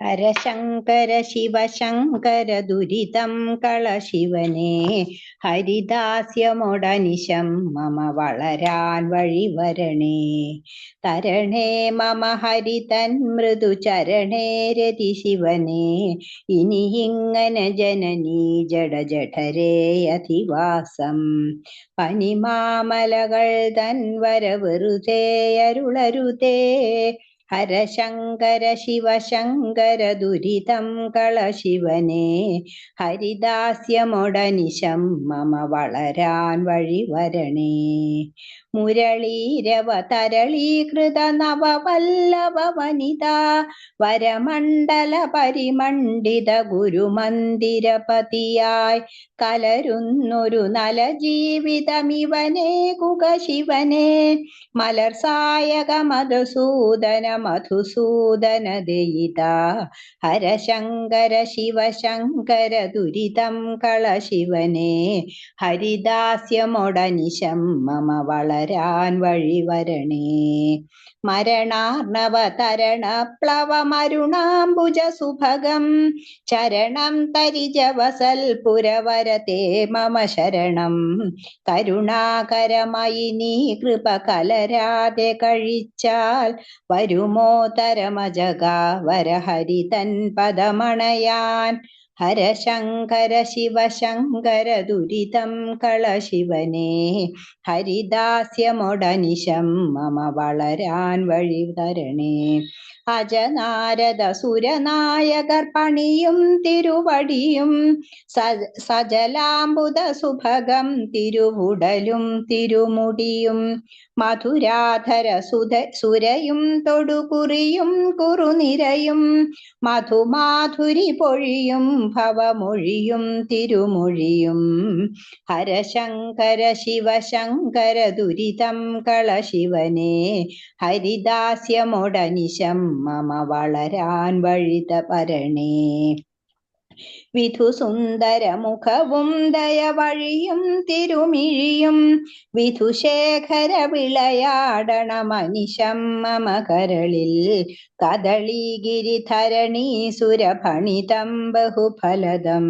ഹരശങ്കര ശിവശങ്കര ദുരിതം കള ശിവനെ ഹരിദാസ്യമൊടനിശം മമ വളരാൻ വഴിവരണേ തരണേ മമ ഹരിതൻ മൃദു ചരണേ രതി ശിവനെ ഇനി ഇങ്ങനെ ജനനീ ജഡ ജഠരേ അധിവാസം പനിമാമലകൾ തൻ വരവെറുതേ അരുളരുതേ ഹരശങ്കര ശിവശങ്കര ദുരിതം കള ശിവനെ. ഹരിദാസ്യമൊടനിശം മമ വളരാൻ വഴി വരണേ. മുരളീരവ തരളീകൃത നവവല്ലഭ വനിത വരമണ്ഡല പരിമണ്ഡിത ഗുരുമന്ദിരപതിയായി കലരുന്നൊരു നല ജീവിതമിവനേ കുക ശിവനെ. മലർ സായക മധുസൂദന മധുസൂദന ദയിത ഹരശങ്കര ശിവശങ്കര ദുരിതം കള ശിവനെ. ഹരിദാസ്യമൊടനിശം മമ വളരാൻ വഴിവരണേ. മരണാർണവ തരണ പ്ലവമരുണാംബുജ സുഭഗം ചരണം തരിജ പുരവരത്തെ മമ ശരണം. കരുണാകരമായി നീ കൃപ കലരാതെ കഴിച്ചാൽ വരുമോ തരമജക തൻ പദമണയാൻ ഹരശങ്കര ശിവശങ്കര ദുരിതം കള ശിവനെ ഹരിദാസ്യമൊടനിശം മമ വളരാൻ വഴി തരണേ അജനാരദ സുരനായകർ പണിയും തിരുവടിയും സജലാംബുദ സുഭഗം തിരുവുടലും തിരുമുടിയും മധുരാധര സുധ സുരയും തൊടുകുറിയും കുറുനിരയും മധുമാധുരി പൊഴിയും ഭവമൊഴിയും തിരുമൊഴിയും ഹരശങ്കര ശിവശങ്കര ദുരിതം കള ശിവനെ ഹരിദാസ്യമൊടനിശം മമ വളരാൻ വഴിത പരണേ. വിധു സുന്ദര മുഖവും ദയവഴിയും തിരുമിഴിയും വിധുശേഖര വിളയാടണ മനിശം മമ കരളിൽ കദളീഗിരിധരണീ സുരഭണിതം ബഹുഫലദം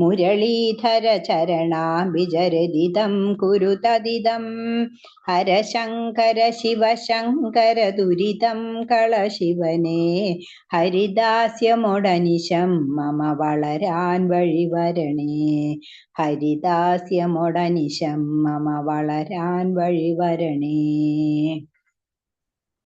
മുരളീധര ചരണാഭിജരദിതം കുരുതദിതം ഹരശങ്കര ശിവശങ്കര ദുരിതം കള ശിവനെ ഹരിദാസ്യമൊടനിശം മമ വളരാൻ വഴി വരണേ. ഹരിദാസ്യമൊടനിശം മമ വളരാൻ വഴി വരണേ.